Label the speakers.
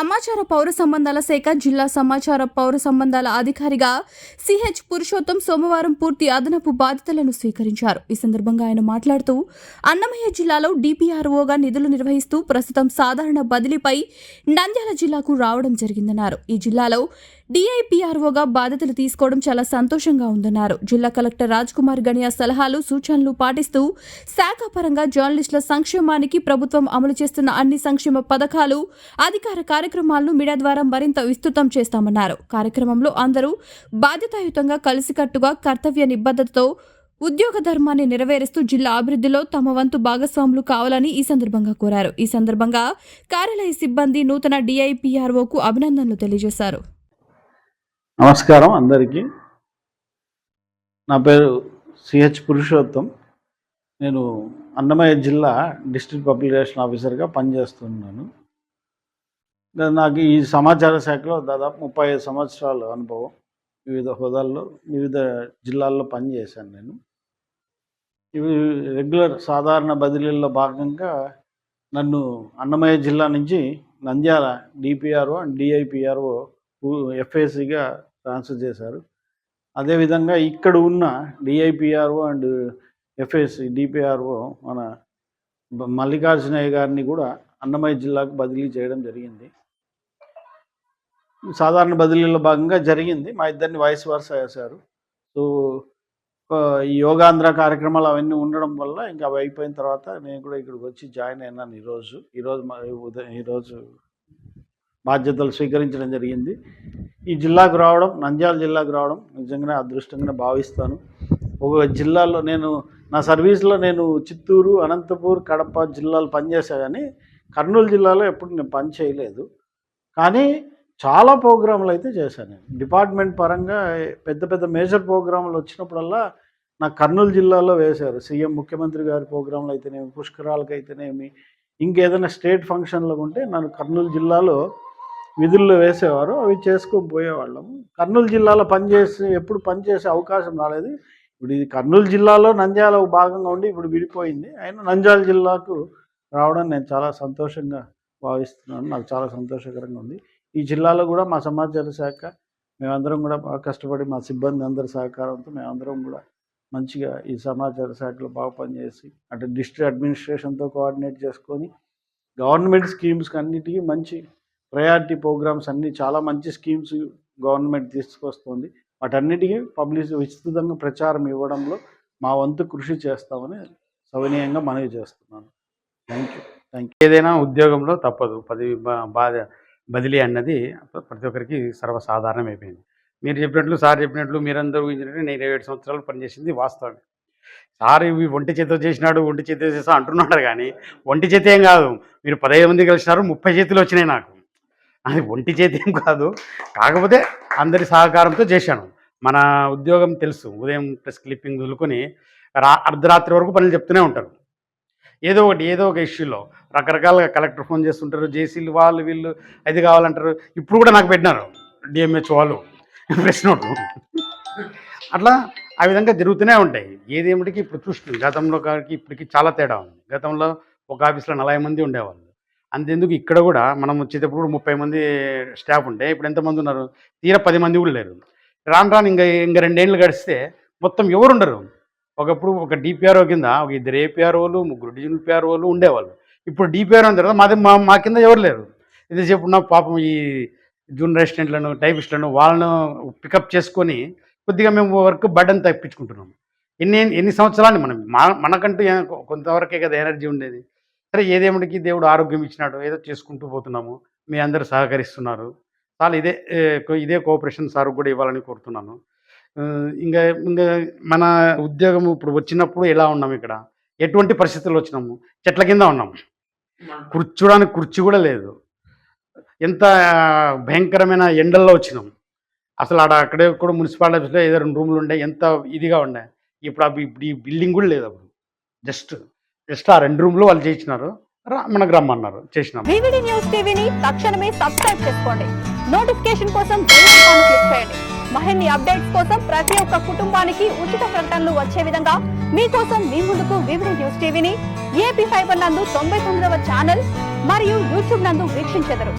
Speaker 1: సమాచార పౌర సంబంధాల శాఖ జిల్లా సమాచార పౌర సంబంధాల అధికారిగా సిహెచ్ పురుషోత్తం సోమవారం పూర్తి అదనపు బాధ్యతలను స్వీకరించారు. ఈ సందర్భంగా ఆయన మాట్లాడుతూ అన్నమయ్య జిల్లాలో డిపిఆర్ఓగా నిధులు నిర్వహిస్తూ ప్రస్తుతం సాధారణ బదిలీపై నంద్యాల జిల్లాకు రావడం జరిగిందన్నారు. ఈ జిల్లాలో డిఐపిఆర్ఓగా బాధ్యతలు తీసుకోవడం చాలా సంతోషంగా ఉందన్నారు. జిల్లా కలెక్టర్ రాజ్ కుమార్ గణియా సలహాలు సూచనలు పాటిస్తూ శాఖ పరంగా జర్నలిస్టుల సంక్షేమానికి ప్రభుత్వం అమలు చేస్తున్న అన్ని సంక్షేమ పథకాలు అధికార కార్యక్రమాలను మీడియా ద్వారా మరింత విస్తృతం చేస్తామన్నారు. కార్యక్రమంలో అందరూ బాధ్యతాయుతంగా కలిసికట్టుగా కర్తవ్య నిబద్ధతతో ఉద్యోగ ధర్మాన్ని నెరవేరుస్తూ జిల్లా అభివృద్ధిలో తమ వంతు భాగస్వాములు కావాలని ఈ సందర్భంగా కోరారు. ఈ సందర్భంగా కార్యాలయ సిబ్బంది నూతన డిఐపిఆర్ఓకు అభినందనలు తెలియజేశారు.
Speaker 2: నమస్కారం అందరికీ. నా పేరు సిహెచ్ పురుషోత్తం. నేను అన్నమయ్య జిల్లా డిస్ట్రిక్ట్ పబ్లిక్ రిలేషన్ ఆఫీసర్గా పనిచేస్తున్నాను. నాకు ఈ సమాచార శాఖలో దాదాపు ముప్పై ఐదు సంవత్సరాల అనుభవం. వివిధ హోదాల్లో వివిధ జిల్లాల్లో పనిచేశాను నేను. ఇవి రెగ్యులర్ సాధారణ బదిలీల్లో భాగంగా నన్ను అన్నమయ్య జిల్లా నుంచి నంద్యాల డిపిఆర్ఓ అండ్ డిఐపిఆర్ఓ ఎఫ్ఏసిగా ట్రాన్స్ఫర్ చేశారు. అదేవిధంగా ఇక్కడ ఉన్న డిఐపిఆర్ఓ అండ్ ఎఫ్ఎస్సి డిపిఆర్ఓ మన మల్లికార్జునయ్య గారిని కూడా అన్నమయ్య జిల్లాకు బదిలీ చేయడం జరిగింది. సాధారణ బదిలీలో భాగంగా జరిగింది. మా ఇద్దరిని వయసు వరుస వేశారు సో ఈ యోగాంధ్ర కార్యక్రమాలు అవన్నీ ఉండడం వల్ల ఇంకా అవి అయిపోయిన తర్వాత నేను కూడా ఇక్కడికి వచ్చి జాయిన్ అయినాను ఈరోజు ఈరోజు ఉదయం ఈరోజు బాధ్యతలు స్వీకరించడం జరిగింది. ఈ జిల్లాకు రావడం నంద్యాల జిల్లాకు రావడం నిజంగానే అదృష్టంగానే భావిస్తాను. ఒక జిల్లాలో నేను నా సర్వీస్లో నేను చిత్తూరు అనంతపూర్ కడప జిల్లాలు పనిచేశా కానీ కర్నూలు జిల్లాలో ఎప్పుడు నేను పని చేయలేదు. కానీ చాలా ప్రోగ్రాంలు అయితే చేశాను నేను. డిపార్ట్మెంట్ పరంగా పెద్ద పెద్ద మేజర్ ప్రోగ్రాంలు వచ్చినప్పుడల్లా నాకు కర్నూలు జిల్లాలో వేశారు. సీఎం ముఖ్యమంత్రి గారి ప్రోగ్రాంలు అయితేనేమి పుష్కరాలకు అయితేనేమి ఇంకేదైనా స్టేట్ ఫంక్షన్లకు ఉంటే నన్ను కర్నూలు జిల్లాలో విధుల్లో వేసేవారు అవి చేసుకొని పోయేవాళ్ళం. కర్నూలు జిల్లాలో పనిచేసి ఎప్పుడు పనిచేసే అవకాశం రాలేదు. ఇప్పుడు ఇది కర్నూలు జిల్లాలో నంద్యాల భాగంగా ఉండి ఇప్పుడు విడిపోయింది. అయినా నంద్యాల జిల్లాకు రావడం నేను చాలా సంతోషంగా భావిస్తున్నాను. నాకు చాలా సంతోషకరంగా ఉంది. ఈ జిల్లాలో కూడా మా సమాచార శాఖ మేమందరం కూడా బాగా కష్టపడి మా సిబ్బంది అందరి సహకారంతో మేమందరం కూడా మంచిగా ఈ సమాచార శాఖలో బాగా పనిచేసి అంటే డిస్ట్రిక్ట్ అడ్మినిస్ట్రేషన్తో కోఆర్డినేట్ చేసుకొని గవర్నమెంట్ స్కీమ్స్కి అన్నిటికీ మంచి ప్రయారిటీ ప్రోగ్రామ్స్ అన్నీ చాలా మంచి స్కీమ్స్ గవర్నమెంట్ తీసుకొస్తుంది. వాటన్నిటికీ పబ్లిక్ విస్తృతంగా ప్రచారం ఇవ్వడంలో మా వంతు కృషి చేస్తామని సవినీయంగా మనవి చేస్తున్నాను. థ్యాంక్ యూ థ్యాంక్ యూ
Speaker 3: ఏదైనా ఉద్యోగంలో తప్పదు. పదవి బా- బాధ బదిలీ అన్నది ప్రతి ఒక్కరికి సర్వసాధారణం అయిపోయింది మీరు చెప్పినట్లు సార్ చెప్పినట్లు మీరందరూ ఊహించినట్టు నేను ఇరవై ఏడు సంవత్సరాలు పనిచేసింది వాస్తవమే. సార్ ఇవి ఒంటి చేతితో చేసినాడు ఒంటి చేతితో చేసా అంటున్నాడు కానీ ఒంటి చేతి ఏం కాదు. మీరు పదహైదు మంది కలిసినారు ముప్పై చేతులు వచ్చినాయి నాకు. అది ఒంటి చేతి ఏం కాదు. కాకపోతే అందరి సహకారంతో చేశాను. మన ఉద్యోగం తెలుసు. ఉదయం ప్రెస్ క్లిప్పింగ్ వదులుకొని రా అర్ధరాత్రి వరకు పనులు చెప్తూనే ఉంటారు. ఏదో ఒకటి ఏదో ఒక ఇష్యూలో రకరకాలుగా కలెక్టర్ ఫోన్ చేస్తుంటారు. జేసీలు వాళ్ళు వీళ్ళు అది కావాలంటారు. ఇప్పుడు కూడా నాకు పెట్టినారు. డిఎంహెచ్ వాళ్ళు. Press note. అట్లా ఆ విధంగా జరుగుతూనే ఉంటాయి. ఏదేమిటికి ఇప్పుడు చూస్తుంది గతంలో కాడికి ఇప్పటికి చాలా తేడా ఉంది. గతంలో ఒక ఆఫీస్లో నలభై మంది ఉండేవాళ్ళు. అంతెందుకు ఇక్కడ కూడా మనం వచ్చేటప్పుడు ముప్పై మంది స్టాఫ్ ఉంటే ఇప్పుడు ఎంతమంది ఉన్నారు? తీరా పది మంది కూడా లేరు. రాను రాను ఇంకా ఇంకా రెండేళ్ళు గడిస్తే మొత్తం ఎవరు ఉండరు. ఒకప్పుడు ఒక డిపిఆర్ఓ కింద ఒక ఇద్దరు ఏపీఆర్ఓలు ముగ్గురు డిజిటల్ పిఆర్ఓలు ఉండేవాళ్ళు. ఇప్పుడు డిపిఆర్ఓ అయిన తర్వాత మాది మా మా కింద ఎవరు లేరు. ఇది చెప్పిన పాపం ఈ జూనియర్ అసిస్టెంట్లను టైపిస్టులను వాళ్ళను పికప్ చేసుకొని కొద్దిగా మేము వర్క్ బర్డన్ తప్పించుకుంటున్నాం. ఎన్ని ఎన్ని సంవత్సరాలు మనం మా మనకంటూ కొంతవరకే కదా ఎనర్జీ ఉండేది. సరే ఏదేమిటికి దేవుడు ఆరోగ్యం ఇచ్చినాడు ఏదో చేసుకుంటూ పోతున్నాము మీ అందరు సహకరిస్తున్నారు. చాలా ఇదే కో- ఇదే కోఆపరేషన్ సార్ కూడా ఇవ్వాలని కోరుతున్నాను. ఇంకా ఇంకా మన ఉద్యోగం ఇప్పుడు వచ్చినప్పుడు ఎలా ఉన్నాము ఇక్కడ? ఎటువంటి పరిస్థితుల్లో వచ్చినాము? చెట్ల కింద ఉన్నాము కూర్చోడానికి కుర్చీ కూడా లేదు. ఎంత భయంకరమైన ఎండల్లో వచ్చినాం. అసలు ఆడ అక్కడే కూడా మున్సిపాలిటీ ఆఫీస్లో ఏదో రెండు రూములు ఉండే ఎంత ఇదిగా ఉండే. ఇప్పుడు ఇప్పుడు ఈ బిల్డింగ్ కూడా లేదు అప్పుడు. జస్ట్ జస్ట్ ఆ రెండు రూమ్లో వాళ్ళు చేయించినారు మనకు రమ్మన్నారు. చేసినాం
Speaker 4: వివిడి న్యూస్ టీవీని తక్షణమే సబ్స్క్రైబ్ చేసుకోండి.
Speaker 3: నోటిఫికేషన్ కోసం బెల్ ఐకాన్ క్లిక్ చేయండి. మరిన్ని అప్డేట్స్ కోసం ప్రతి ఒక్క కుటుంబానికి ఉచిత ప్రకటనలు వచ్చే విధంగా మీకోసం మీ ముందుకు వివిడి న్యూస్ టీవీని ఏపీ ఫైబర్ నందు తొంభై తొమ్మిదవ ఛానల్ మరియు యూట్యూబ్ నందు వీక్షించెదరు.